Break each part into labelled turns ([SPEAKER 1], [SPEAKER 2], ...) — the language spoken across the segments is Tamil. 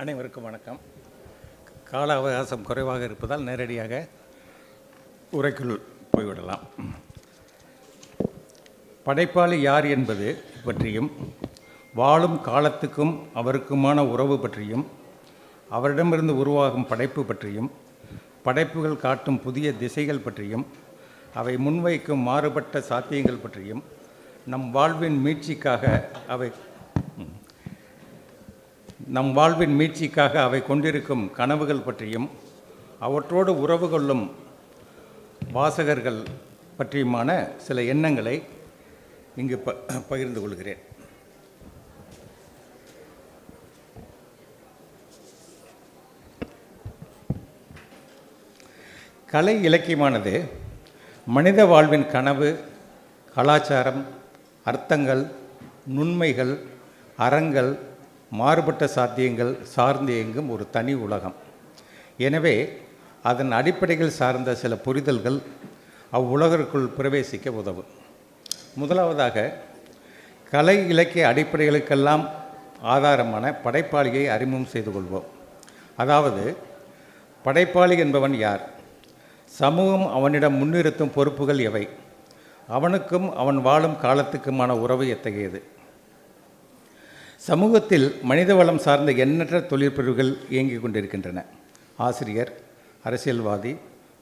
[SPEAKER 1] அனைவருக்கும் வணக்கம். கால அவகாசம் குறைவாக இருப்பதால் நேரடியாக உரைக்குள் போய்விடலாம். படைப்பாளி யார் என்பது பற்றியும் வாழும் காலத்துக்கும் அவருக்குமான உறவு பற்றியும் அவரிடமிருந்து உருவாகும் படைப்பு பற்றியும் படைப்புகள் காட்டும் புதிய திசைகள் பற்றியும் அவை முன்வைக்கும் மாறுபட்ட சாத்தியங்கள் பற்றியும் நம் வாழ்வின் மீட்சிக்காக அவை நம் வாழ்வின் மீட்சிக்காக அவை கொண்டிருக்கும் கனவுகள் பற்றியும் அவற்றோடு உறவு கொள்ளும் வாசகர்கள் பற்றியுமான சில எண்ணங்களை இங்கு ப பகிர்ந்து கொள்கிறேன். கலை இலக்கியமானது மனித வாழ்வின் கனவு கலாச்சாரம் அர்த்தங்கள் நுண்மைகள் அறங்கள் மாறுபட்ட சாத்தியங்கள் சார்ந்து இயங்கும் ஒரு தனி உலகம். எனவே அதன் அடிப்படைகள் சார்ந்த சில புரிதல்கள் அவ்வுலகிற்குள் பிரவேசிக்க உதவும். முதலாவதாக கலை இலக்கிய அடிப்படைகளுக்கெல்லாம் ஆதாரமான படைப்பாளியை அறிமுகம் செய்து கொள்வோம். அதாவது படைப்பாளி என்பவன் யார்? சமூகம் அவனிடம் முன்னிறுத்தும் பொறுப்புகள் எவை? அவனுக்கும் அவன் வாழும் காலத்துக்குமான உறவு எத்தகையது? சமூகத்தில் மனித வளம் சார்ந்த எண்ணற்ற தொழிற்பிரிவுகள் இயங்கிக் கொண்டிருக்கின்றன. ஆசிரியர் அரசியல்வாதி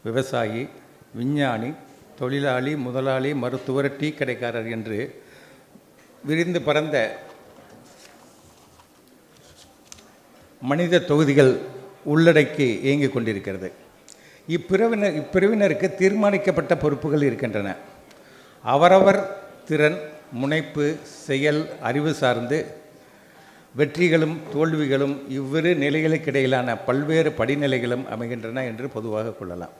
[SPEAKER 1] விவசாயி விஞ்ஞானி தொழிலாளி முதலாளி மருத்துவர் டீ கடைக்காரர் என்று விரிந்து பரந்த மனித தொகுதிகள் உள்ளடக்கி இயங்கிக் கொண்டிருக்கிறது. இப்பிரிவினர் இப்பிரிவினருக்கு தீர்மானிக்கப்பட்ட பொறுப்புகள் இருக்கின்றன. அவரவர் திறன் முனைப்பு செயல் அறிவு சார்ந்து வெற்றிகளும் தோல்விகளும் இவ்விரு நிலைகளுக்கிடையிலான பல்வேறு படிநிலைகளும் அமைகின்றன என்று பொதுவாக கொள்ளலாம்.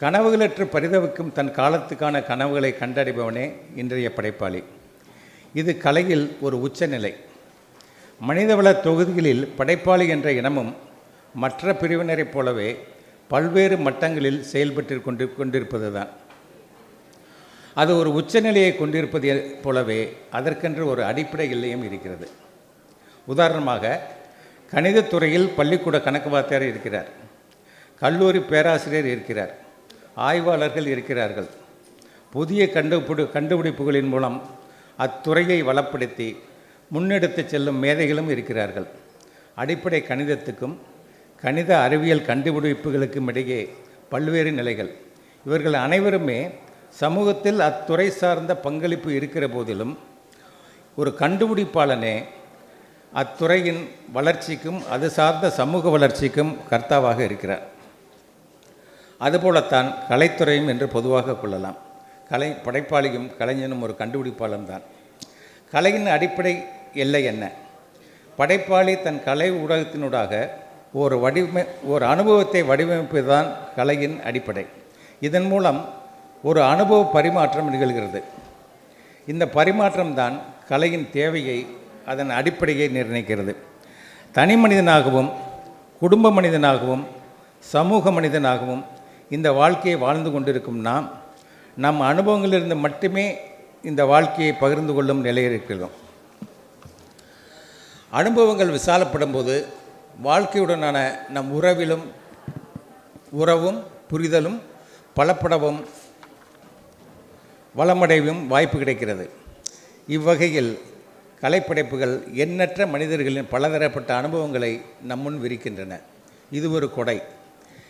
[SPEAKER 1] கனவுகளற்று பரிதவிக்கும் தன் காலத்துக்கான கனவுகளை கண்டறிபவனே இன்றைய படைப்பாளி. இது கலையில் ஒரு உச்சநிலை. மனிதவள தொகுதிகளில் படைப்பாளி என்ற இனமும் மற்ற பிரிவினரைப் போலவே பல்வேறு மட்டங்களில் செயல்பட்டு கொண்டு கொண்டிருப்பது தான் அது ஒரு உச்சநிலையை கொண்டிருப்பது போலவே அதற்கென்று ஒரு அடிப்படை இல்லையும் இருக்கிறது. உதாரணமாக கணிதத்துறையில் பள்ளிக்கூட கணக்கு வாத்தியார் இருக்கிறார். கல்லூரி பேராசிரியர் இருக்கிறார். ஆய்வாளர்கள் இருக்கிறார்கள். புதிய கண்டுபிடி கண்டுபிடிப்புகளின் மூலம் அத்துறையை வளப்படுத்தி முன்னெடுத்து செல்லும் மேதைகளும் இருக்கிறார்கள். அடிப்படை கணிதத்துக்கும் கணித அறிவியல் கண்டுபிடிப்புகளுக்கும் இடையே பல்வேறு நிலைகள். இவர்கள் அனைவருமே சமூகத்தில் அத்துறை சார்ந்த பங்களிப்பு இருக்கிற போதிலும் ஒரு கண்டுபிடிப்பாளனே அத்துறையின் வளர்ச்சிக்கும் அது சார்ந்த சமூக வளர்ச்சிக்கும் கர்த்தாவாக இருக்கிறார். அதுபோலத்தான் கலைத்துறையும் என்று பொதுவாக கொள்ளலாம். கலை படைப்பாளியும் கலைஞனும் ஒரு கண்டுபிடிப்பாளன் தான். கலையின் அடிப்படை எல்லை என்ன? படைப்பாளி தன் கலை ஊடகத்தினூடாக ஒரு வடிவமை ஒரு அனுபவத்தை வடிவமைப்பது தான் கலையின் அடிப்படை. இதன் மூலம் ஒரு அனுபவ பரிமாற்றம் நிகழ்கிறது. இந்த பரிமாற்றம் தான் கலையின் தேவையை அதன் அடிப்படையை நிர்ணயிக்கிறது. தனி மனிதனாகவும் குடும்ப மனிதனாகவும் சமூக மனிதனாகவும் இந்த வாழ்க்கையை வாழ்ந்து கொண்டிருக்கும் நாம் நம் அனுபவங்களிலிருந்து மட்டுமே இந்த வாழ்க்கையை பகிர்ந்து கொள்ளும் நிலையில் இருக்கிறோம். அனுபவங்கள் விசாலப்படும் போது வாழ்க்கையுடனான நம் உறவிலும் உறவும் புரிதலும் பலப்படவும் வளமடையவும் வாய்ப்பு கிடைக்கிறது. இவ்வகையில் கலைப்படைப்புகள் எண்ணற்ற மனிதர்களின் பலதரப்பட்ட அனுபவங்களை நம்முன் விரிக்கின்றன. இது ஒரு கொடை.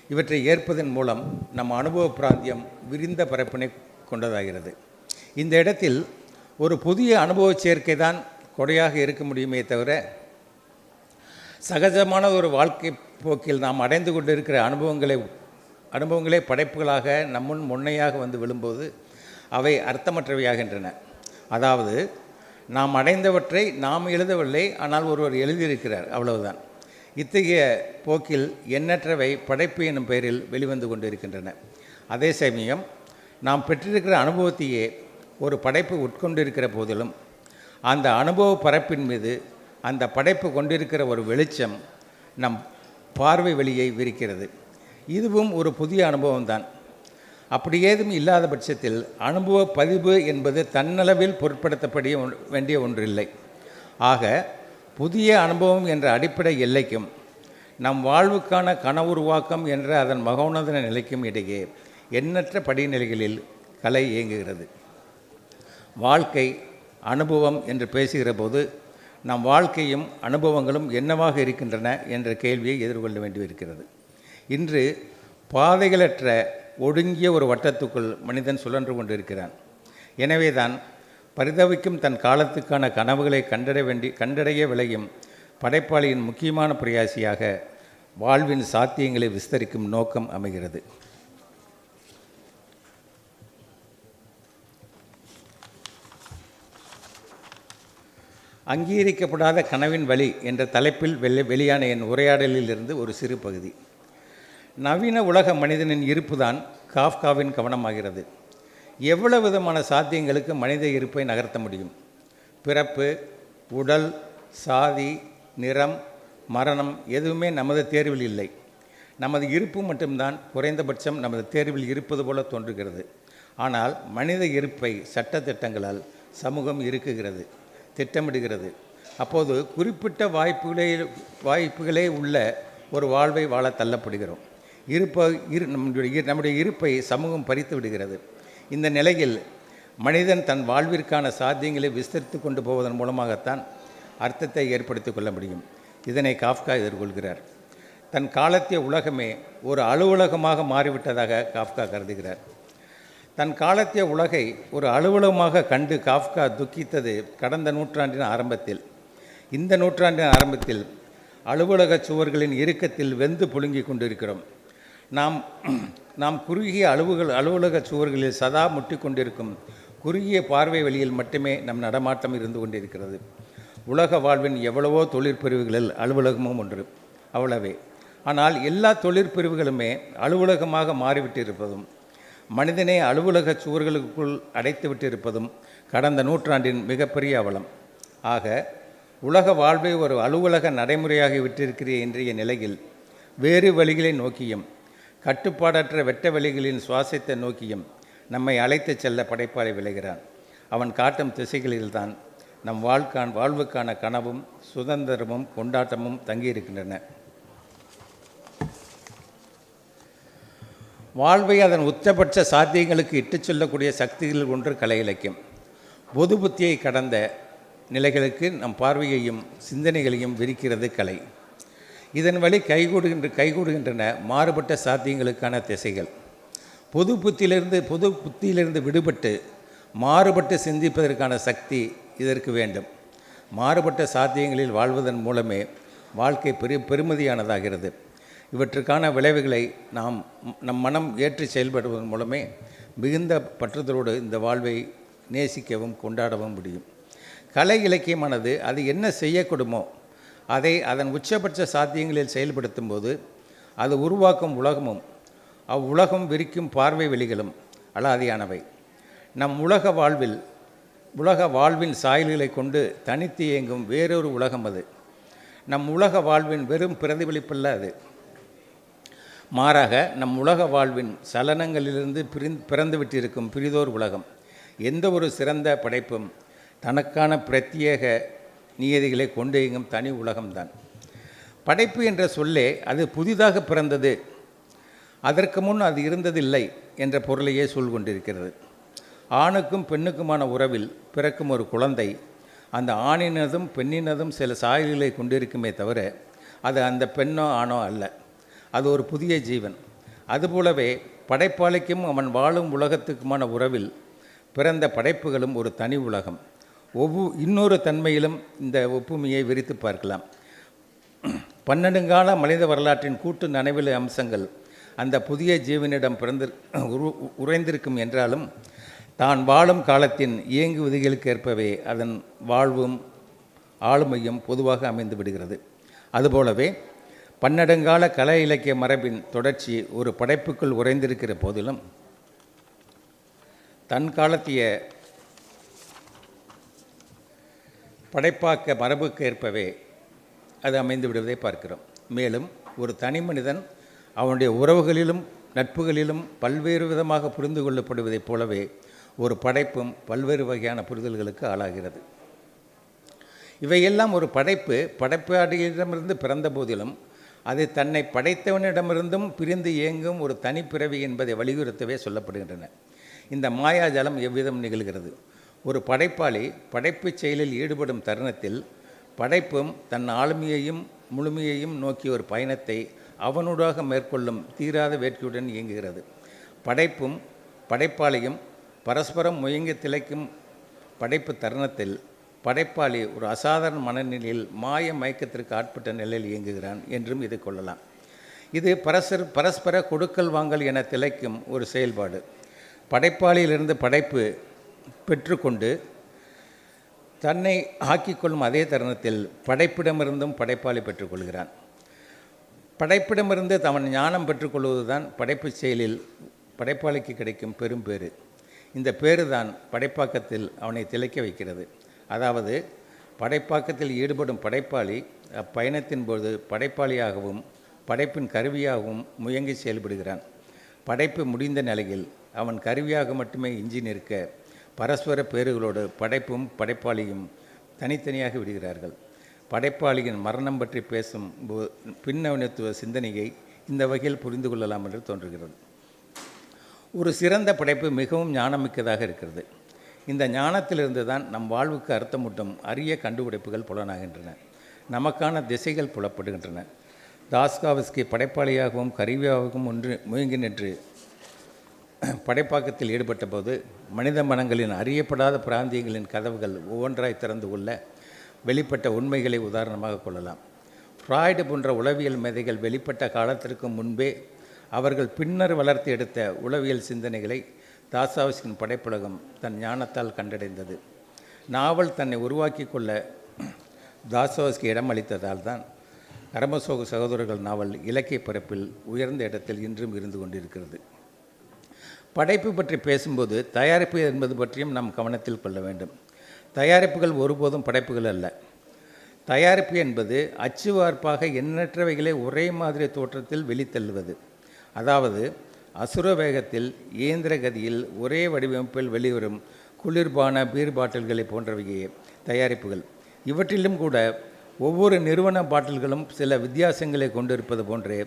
[SPEAKER 1] இவற்றை ஏற்பதன் மூலம் நம் அனுபவ பிராந்தியம் விரிந்த பரப்பினை கொண்டதாகிறது. இந்த இடத்தில் ஒரு புதிய அனுபவ சேர்க்கை தான் கொடையாக இருக்க முடியுமே தவிர சகஜமான ஒரு வாழ்க்கை போக்கில் நாம் அடைந்து கொண்டிருக்கிற அனுபவங்களை அனுபவங்களே படைப்புகளாக நம்முன் முன்னையாக வந்து விழும்போது அவை அர்த்தமற்றவையாகின்றன. அதாவது நாம் அடைந்தவற்றை நாம் எழுதவில்லை ஆனால் ஒருவர் எழுதியிருக்கிறார் அவ்வளவுதான். இத்தகைய போக்கில் எண்ணற்றவை படைப்பு என்னும் பெயரில் வெளிவந்து கொண்டிருக்கின்றன. அதே சமயம் நாம் பெற்றிருக்கிற அனுபவத்தையே ஒரு படைப்பு உட்கொண்டிருக்கிற போதிலும் அந்த அனுபவ பரப்பின் மீது அந்த படைப்பு கொண்டிருக்கிற ஒரு வெளிச்சம் நம் பார்வை வெளியை விரிக்கிறது. இதுவும் ஒரு புதிய அனுபவம்தான். அப்படி ஏதும் இல்லாத பட்சத்தில் அனுபவ பதிவு என்பது தன்னளவில் பொருட்படுத்தப்படிய வேண்டிய ஒன்றில்லை. ஆக புதிய அனுபவம் என்ற அடிப்படை எல்லைக்கும் நம் வாழ்வுக்கான கனவுருவாக்கம் என்ற அதன் மகோன்னத நிலைக்கும் இடையே எண்ணற்ற படிநிலைகளில் கலை இயங்குகிறது. வாழ்க்கை அனுபவம் என்று பேசுகிற போது நம் வாழ்க்கையும் அனுபவங்களும் என்னவாக இருக்கின்றன என்ற கேள்வியை எதிர்கொள்ள வேண்டியிருக்கிறது. இன்று பாதைகளற்ற ஒடுங்கிய ஒரு வட்டத்துக்குள் மனிதன் சுழன்று கொண்டிருக்கிறான். எனவேதான் பரிதவிக்கும் தன் காலத்துக்கான கனவுகளை கண்டட வேண்டி கண்டடைய விளையும் படைப்பாளியின் முக்கியமான பிரயாசியாக வாழ்வின் சாத்தியங்களை விஸ்தரிக்கும் நோக்கம் அமைகிறது. அங்கீகரிக்கப்படாத கனவின் வழி என்ற தலைப்பில் வெளி வெளியான என் உரையாடலில் இருந்து ஒரு சிறு பகுதி. நவீன உலக மனிதனின் இருப்புதான் காஃப்காவின் கவனமாகிறது. எவ்வளவு விதமான சாத்தியங்களுக்கு மனித இருப்பை நகர்த்த முடியும்? பிறப்பு உடல் சாதி நிறம் மரணம் எதுவுமே நமது தேர்வில் இல்லை. நமது இருப்பு மட்டும்தான் குறைந்தபட்சம் நமது தேர்வில் இருப்பது போல தோன்றுகிறது. ஆனால் மனித இருப்பை சட்டத்திட்டங்களால் சமூகம் இருக்குகிறது திட்டமிடுகிறது. அப்போது குறிப்பிட்ட வாய்ப்புகளே வாய்ப்புகளே உள்ள ஒரு வாழ்வை வாழ தள்ளப்படுகிறோம். இருப்ப இரு நம்முடைய நம்முடைய இருப்பை சமூகம் பறித்து விடுகிறது. இந்த நிலையில் மனிதன் தன் வாழ்விற்கான சாத்தியங்களை விஸ்தரித்து கொண்டு போவதன் மூலமாகத்தான் அர்த்தத்தை ஏற்படுத்தி கொள்ள முடியும். இதனை காஃப்கா எதிர்கொள்கிறார். தன் காலத்திய உலகமே ஒரு அலுவலகமாக மாறிவிட்டதாக காஃப்கா கருதுகிறார். தன் காலத்திய உலகை ஒரு அலுவலகமாக கண்டு காஃப்கா துக்கித்தது கடந்த நூற்றாண்டின் ஆரம்பத்தில். இந்த நூற்றாண்டின் ஆரம்பத்தில் அலுவலக சுவர்களின் இறுக்கத்தில் வெந்து புழுங்கி கொண்டிருக்கிறோம். நாம் நாம் குறுகிய அலுவல் அலுவலக சுவர்களில் சதா முட்டிக்கொண்டிருக்கும் குறுகிய பார்வை வழியில் மட்டுமே நம் நடமாட்டம் இருந்து கொண்டிருக்கிறது. உலக வாழ்வின் எவ்வளவோ தொழிற்பிரிவுகளில் அலுவலகமும் ஒன்று அவ்வளவே. ஆனால் எல்லா தொழிற்பிரிவுகளுமே அலுவலகமாக மாறிவிட்டிருப்பதும் மனிதனை அலுவலக சுவர்களுக்குள் அடைத்து விட்டிருப்பதும் கடந்த நூற்றாண்டின் மிகப்பெரிய அவலம். ஆக உலக வாழ்வை ஒரு அலுவலக நடைமுறையாகி விட்டிருக்கிற இன்றைய நிலையில் வேறு வழிகளை நோக்கியும் கட்டுப்பாடற்ற வெட்ட வெளிகளின் சுவாசத்தை நோக்கியும் நம்மை அழைத்துச் செல்ல படைப்பாளை விளைகிறான். அவன் காட்டும் திசைகளில்தான் நம் வாழ்க்கான் வாழ்வுக்கான கனவும் சுதந்திரமும் கொண்டாட்டமும் தங்கியிருக்கின்றன. வாழ்வை அதன் உச்சபட்ச சாத்தியங்களுக்கு இட்டுச் செல்லக்கூடிய சக்திகளில் ஒன்று கலை இலக்கியம். பொது புத்தியை கடந்த நிலைகளுக்கு நம் பார்வையையும் சிந்தனைகளையும் விரிக்கிறது கலை. இதன் வழி கைகூடுகின்ற கைகூடுகின்றன மாறுபட்ட சாத்தியங்களுக்கான திசைகள். பொது புத்தியிலிருந்து பொது புத்தியிலிருந்து விடுபட்டு மாறுபட்டு சிந்திப்பதற்கான சக்தி இதற்கு வேண்டும். மாறுபட்ட சாத்தியங்களில் வாழ்வதன் மூலமே வாழ்க்கை பெரு பெருமதியானதாகிறது. இவற்றுக்கான விளைவுகளை நாம் நம் மனம் ஏற்று செயல்படுவதன் மூலமே மிகுந்த பற்றுதலோடு இந்த வாழ்வை நேசிக்கவும் கொண்டாடவும் முடியும். கலை இலக்கியமானது அது என்ன செய்யக்கூடுமோ அதை அதன் உச்சபட்ச சாத்தியங்களில் செயல்படுத்தும் போது அது உருவாக்கும் உலகமும் அவ்வுலகம் விரிக்கும் பார்வை வெளிகளும் அலாதியானவை. நம் உலக வாழ்வில் உலக வாழ்வின் சாயல்களை கொண்டு தனித்து இயங்கும் வேறொரு உலகம் அது. நம் உலக வாழ்வின் வெறும் பிரதிபலிப்பல்ல அது. மாறாக நம் உலக வாழ்வின் சலனங்களிலிருந்து பிரிந் பிறந்துவிட்டிருக்கும் பிரிதோர் உலகம் எந்த ஒரு சிறந்த படைப்பும் தனக்கான பிரத்யேக நியதிகளை கொண்டு இயங்கும் தனி உலகம்தான். படைப்பு என்ற சொல்லே அது புதிதாக பிறந்தது. அதற்கு முன் அது இருந்ததில்லை என்ற பொருளையே சொல் கொண்டிருக்கிறது. ஆணுக்கும் பெண்ணுக்குமான உறவில் பிறக்கும் ஒரு குழந்தை அந்த ஆணினதும் பெண்ணினதும் சில சாயல்களை கொண்டிருக்குமே தவிர அது அந்த பெண்ணோ ஆணோ அல்ல. அது ஒரு புதிய ஜீவன். அதுபோலவே படைப்பாளிக்கும் அவன் வாழும் உலகத்துக்குமான உறவில் பிறந்த படைப்புகளும் ஒரு தனி உலகம். ஒவ்வொரு இன்னொரு தன்மையிலும் இந்த ஒப்புமையை விரித்து பார்க்கலாம். பன்னெடுங்கால மனித வரலாற்றின் கூட்டு நனவிலை அம்சங்கள் அந்த புதிய ஜீவனிடம் பிறந்து உரு உறைந்திருக்கும் என்றாலும் தான் வாழும் காலத்தின் இயங்கு விதிகளுக்கு ஏற்பவே அதன் வாழ்வும் ஆளுமையும் பொதுவாக அமைந்து விடுகிறது. அதுபோலவே பன்னெடுங்கால கலை இலக்கிய மரபின் தொடர்ச்சி ஒரு படைப்புக்குள் உறைந்திருக்கிற போதிலும் தன் காலத்திய படைப்பாக்க மரபுக்கு ஏற்பவே அது அமைந்து விடுவதை பார்க்கிறோம். மேலும் ஒரு தனி மனிதன் அவனுடைய உறவுகளிலும் நட்புகளிலும் பல்வேறு விதமாக புரிந்து கொள்ளப்படுவதைப் போலவே ஒரு படைப்பும் பல்வேறு வகையான புரிதல்களுக்கு ஆளாகிறது. இவையெல்லாம் ஒரு படைப்பு படைப்பாடியிடமிருந்து பிறந்த போதிலும் அது தன்னை படைத்தவனிடமிருந்தும் பிரிந்து இயங்கும் ஒரு தனிப்பிறவி என்பதை வலியுறுத்தவே சொல்லப்படுகின்றன. இந்த மாயாஜாலம் எவ்விதம் நிகழ்கிறது? ஒரு படைப்பாளி படைப்புச் செயலில் ஈடுபடும் தருணத்தில் படைப்பும் தன் ஆளுமையையும் முழுமையையும் நோக்கிய ஒரு பயணத்தை அவனூடாக மேற்கொள்ளும் தீராத வேட்கையுடன் இயங்குகிறது. படைப்பும் படைப்பாளியும் பரஸ்பரம் முயங்கி திளைக்கும் படைப்பு தருணத்தில் படைப்பாளி ஒரு அசாதாரண மனநிலையில் மாய மயக்கத்திற்கு ஆட்பட்ட நிலையில் இயங்குகிறான் என்றும் இது கொள்ளலாம். இது பரஸ்பர பரஸ்பர கொடுக்கல் வாங்கல் என திளைக்கும் ஒரு செயல்பாடு. படைப்பாளியிலிருந்து படைப்பு பெற்றுக்கொண்டு தன்னை ஆக்கிக்கொள்ளும் அதே தருணத்தில் படைப்பிடமிருந்தும் படைப்பாளி பெற்றுக்கொள்கிறான். படைப்பிடமிருந்து தவன் ஞானம் பெற்றுக்கொள்வதுதான் படைப்பு செயலில் படைப்பாளிக்கு கிடைக்கும் பெரும் பேறு. இந்த பேறு தான் படைப்பாக்கத்தில் அவனை திளைக்க வைக்கிறது. அதாவது படைப்பாக்கத்தில் ஈடுபடும் படைப்பாளி அப்பயணத்தின் போது படைப்பாளியாகவும் படைப்பின் கருவியாகவும் முயங்கி செயல்படுகிறான். படைப்பு முடிந்த நிலையில் அவன் கருவியாக மட்டுமே இஞ்சி நிற்க பரஸ்பர பேறுகளோடு படைப்பும் படைப்பாளியும் தனித்தனியாக விடுகிறார்கள். படைப்பாளியின் மரணம் பற்றி பேசும் பின்னவனத்துவ சிந்தனையை இந்த வகையில் புரிந்து கொள்ளலாம் என்று தோன்றுகிறது. ஒரு சிறந்த படைப்பு மிகவும் ஞானமிக்கதாக இருக்கிறது. இந்த ஞானத்திலிருந்து தான் நம் வாழ்வுக்கு அர்த்தமூட்டும் அரிய கண்டுபிடிப்புகள் புலனாகின்றன. நமக்கான திசைகள் புலப்படுகின்றன. தாஸ்காவஸ்கி படைப்பாளியாகவும் கருவியாகவும் ஒன்று முயங்கி நின்று படைப்பாக்கத்தில் ஈடுபட்ட போது மனித மனங்களின் அறியப்படாத பிராந்தியங்களின் கதவுகள் ஒவ்வொன்றாய் திறந்து கொள்ள வெளிப்பட்ட உண்மைகளை உதாரணமாக கொள்ளலாம். ஃப்ராய்டு போன்ற உளவியல் மேதைகள் வெளிப்பட்ட காலத்திற்கு முன்பே அவர்கள் பின்னர் வளர்த்து எடுத்த உளவியல் சிந்தனைகளை தாசாவஸ்கின் படைப்புலகம் தன் ஞானத்தால் கண்டடைந்தது. நாவல் தன்னை உருவாக்கி கொள்ள தாசோஸ்கி இடம் அளித்ததால் தான் கரமசோக சகோதரர்கள் நாவல் இலக்கிய பரப்பில் உயர்ந்த இடத்தில் இன்றும் இருந்து கொண்டிருக்கிறது. படைப்பு பற்றி பேசும்போது தயாரிப்பு என்பது பற்றியும் நாம் கவனத்தில் கொள்ள வேண்டும். தயாரிப்புகள் ஒருபோதும் படைப்புகள் அல்ல. தயாரிப்பு என்பது அச்சு வார்ப்பாக எண்ணற்றவைகளை ஒரே மாதிரி தோற்றத்தில் வெளித்தள்ளுவது. அதாவது அசுர வேகத்தில் இயந்திர கதியில் ஒரே வடிவமைப்பில் வெளிவரும் குளிர்பான பீர் பாட்டில்களை போன்றவையே தயாரிப்புகள். இவற்றிலும் கூட ஒவ்வொரு நிறுவன பாட்டில்களும் சில வித்தியாசங்களை கொண்டிருப்பது போன்றே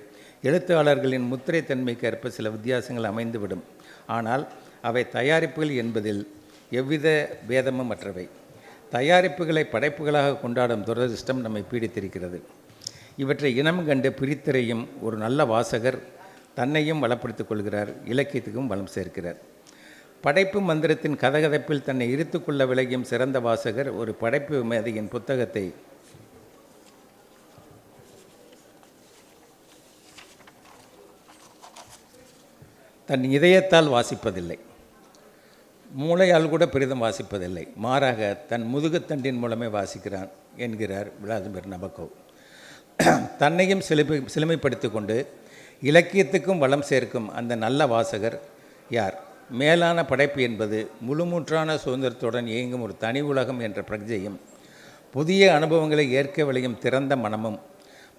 [SPEAKER 1] எழுத்தாளர்களின் முத்திரை தன்மைக்கு ஏற்ப சில வித்தியாசங்கள் அமைந்துவிடும். ஆனால் அவை தயாரிப்புகள் என்பதில் எவ்வித பேதமும் அற்றவை. தயாரிப்புகளை படைப்புகளாக கொண்டாடும் துரதிர்ஷ்டம் நம்மை பீடித்திருக்கிறது. இவற்றை இனம் கண்டு பிரித்தறையும் ஒரு நல்ல வாசகர் தன்னையும் வளப்படுத்திக் கொள்கிறார் இலக்கியத்துக்கும் வளம் சேர்க்கிறார். படைப்பு மந்திரத்தின் கதகதப்பில் தன்னை இருத்துக்கொள்ள விளையும் சிறந்த வாசகர் ஒரு படைப்பு மேதையின் புத்தகத்தை தன் இதயத்தால் வாசிப்பதில்லை. மூளையால் கூட பெரிதும் வாசிப்பதில்லை. மாறாக தன் முதுகுத்தண்டின் மூலமே வாசிக்கிறான் என்கிறார் விளாதிமிர் நபக்கோவ் தன்னையும் சிலுமை சிலுமைப்படுத்தி கொண்டு இலக்கியத்துக்கும் வளம் சேர்க்கும் அந்த நல்ல வாசகர் யார்? மேலான படைப்பு என்பது முழுமூற்றான சுதந்திரத்துடன் இயங்கும் ஒரு தனி உலகம் என்ற பிரஜையும் புதிய அனுபவங்களை ஏற்க விளையும் திறந்த மனமும்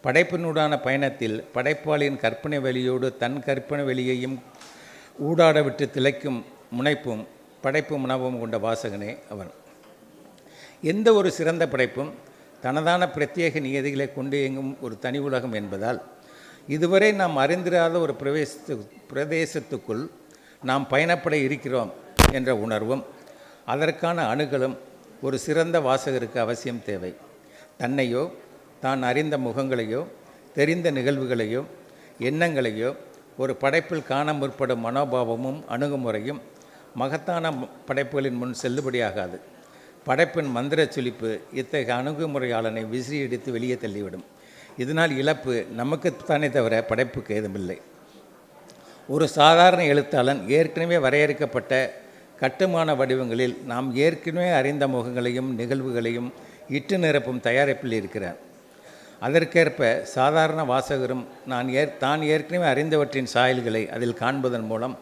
[SPEAKER 1] படைப்பினூடான பயணத்தில் படைப்பாளியின் கற்பனை வெளியோடு தன் கற்பனை வெளியையும் ஊடாட விட்டு திளைக்கும் முனைப்பும் படைப்பு உணவும் கொண்ட வாசகனே அவன். எந்த ஒரு சிறந்த படைப்பும் தனதான பிரத்யேக நியதிகளை கொண்டு இயங்கும் ஒரு தனி உலகம் என்பதால் இதுவரை நாம் அறிந்திராத ஒரு பிரவேசத்து பிரதேசத்துக்குள் நாம் பயணப்பட இருக்கிறோம் என்ற உணர்வும் அதற்கான அணுகலும் ஒரு சிறந்த வாசகருக்கு அவசியம் தேவை. தன்னையோ தான் அறிந்த முகங்களையோ தெரிந்த நிகழ்வுகளையோ எண்ணங்களையோ ஒரு படைப்பில் காண முற்படும் மனோபாவமும் அணுகுமுறையும் மகத்தான படைப்புகளின் முன் செல்லுபடியாகாது. படைப்பின் மந்திரச் சுழிப்பு இத்தகைய அணுகுமுறையாளனை விசிறியடித்து வெளியே தள்ளிவிடும். இதனால் இழப்பு நமக்குத்தானே தவிர படைப்புக்கு ஏதுமில்லை. ஒரு சாதாரண எழுத்தாளன் ஏற்கனவே வரையறுக்கப்பட்ட கட்டுமான வடிவங்களில் நாம் ஏற்கனவே அறிந்த முகங்களையும் நிகழ்வுகளையும் இட்டு நிரப்பும் தயாரிப்பில் இருக்கிறார் அதற்கேற்ப சாதாரண வாசகரும் நான் ஏற் தான் ஏற்கனவே அறிந்தவற்றின் சாயல்களை அதில் காண்பதன் மூலம்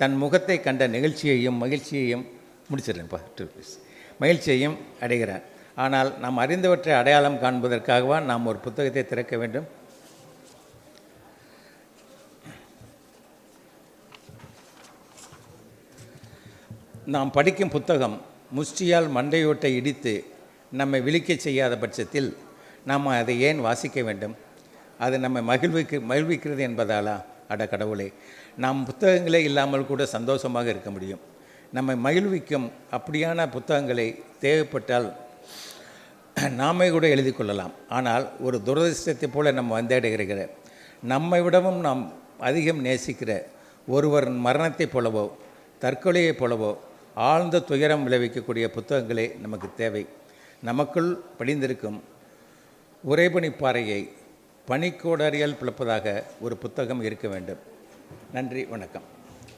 [SPEAKER 1] தன் முகத்தை கண்ட நிகழ்ச்சியையும் மகிழ்ச்சியையும் முடிச்சிடுறேன்ப்பா டூ ப்ளீஸ் மகிழ்ச்சியையும் அடைகிறார். ஆனால் நாம் அறிந்தவற்றை அடையாளம் காண்பதற்காகவா நாம் ஒரு புத்தகத்தை திறக்க வேண்டும்? நாம் படிக்கும் புத்தகம் முஷ்டியால் மண்டையோட்டை இடித்து நம்மை விழிக்கச் செய்யாத பட்சத்தில் நாம் அதை ஏன் வாசிக்க வேண்டும்? அது நம்மை மகிழ்விக்கு மகிழ்விக்கிறது என்பதாலா? அட கடவுளே. நாம் புத்தகங்களே இல்லாமல் கூட சந்தோஷமாக இருக்க முடியும். நம்மை மகிழ்விக்கும் அப்படியான புத்தகங்களை தேவைப்பட்டால் நாமே கூட எழுதி கொள்ளலாம். ஆனால் ஒரு துரதிர்ஷ்டத்தை போல நம்ம வந்தடைகிற நம்மை விடவும் நாம் அதிகம் நேசிக்கிற ஒருவர் மரணத்தைப் போலவோ தற்கொலையைப் போலவோ ஆழ்ந்த துயரம் விளைவிக்கக்கூடிய புத்தகங்களே நமக்கு தேவை. நமக்குள் படிந்திருக்கும் உறைபனிப்பாறையை பனிக்கோடறியால் பிளப்பதாக ஒரு புத்தகம் இருக்க வேண்டும். நன்றி வணக்கம்.